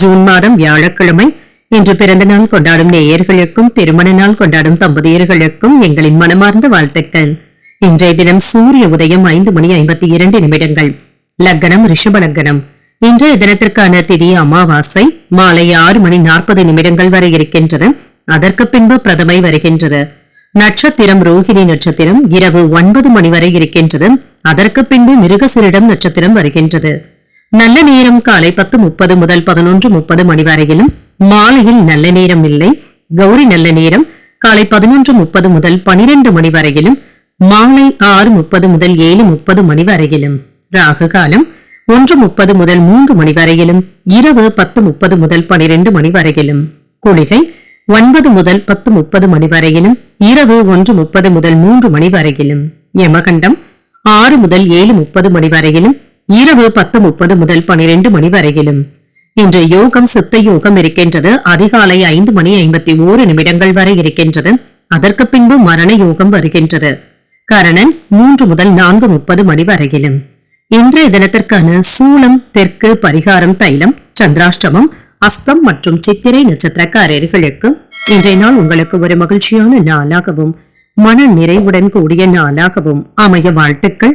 June மாதம் வியாழக்கிழமை. இன்று பிறந்த நாள் கொண்டாடும் நேயர்களுக்கும் திருமண நாள் கொண்டாடும் தம்பதியர்களுக்கும் எங்களின் மனமார்ந்த வாழ்த்துக்கள். இன்றைய தினம் சூரிய உதயம் ஐந்து மணி ஐம்பத்தி இரண்டு நிமிடங்கள். லக்னம் ரிஷப லக்னம். இன்றைய தினத்திற்கான திதி அமாவாசை. மாலை ஆறு மணி நாற்பது நிமிடங்கள் வரை இருக்கின்றது. அதற்கு பின்பு பிரதமை வருகின்றது. நட்சத்திரம் ரோஹிணி நட்சத்திரம் இரவு ஒன்பது மணி வரை இருக்கின்றது. அதற்கு பின்பு மிருகசிரிடம் நட்சத்திரம் வருகின்றது. நல்ல நேரம் காலை பத்து முப்பது முதல் பதினொன்று முப்பது மணி வரையிலும் மாலையில் நல்ல நேரம் இல்லை கௌரி நல்ல நேரம் காலை பதினொன்று முப்பது முதல் பனிரெண்டு மணி வரையிலும் மாலை ஆறு முப்பது முதல் ஏழு முப்பது மணி வரையிலும் ராகு காலம் ஒன்று முப்பது முதல் மூன்று மணி வரையிலும் இரவு பத்து முப்பது முதல் பனிரெண்டு மணி வரையிலும் குளிகை ஒன்பது முதல் பத்து முப்பது மணி வரையிலும் இரவு ஒன்று முப்பது முதல் மூன்று மணி வரையிலும் யமகண்டம் ஆறு முதல் ஏழு முப்பது மணி வரையிலும் இரவு பத்து முப்பது முதல் பனிரெண்டு மணி வரையிலும். இன்று யோகம் சித்த யோகம் இருக்கின்றது. அதிகாலை ஐந்து மணி ஐம்பத்தி ஓரு நிமிடங்கள் வரை இருக்கின்றது. அதற்கு பின்பு மரண யோகம் வருகின்றது. கரணன் மூன்று முதல் நான்கு முப்பது மணி வரையிலும். இன்றைய தினத்திற்கான சூலம் தெற்கு பரிகாரம் தைலம் சந்திராஷ்டமம் அஸ்தம் மற்றும் சித்திரை நட்சத்திரக்காரர்களுக்கு இன்றைய நாள் உங்களுக்கு ஒரு மகிழ்ச்சியான நாளாகவும் மன நிறைவுடன் கூடிய நாளாகவும் அமைய வாழ்த்துக்கள்.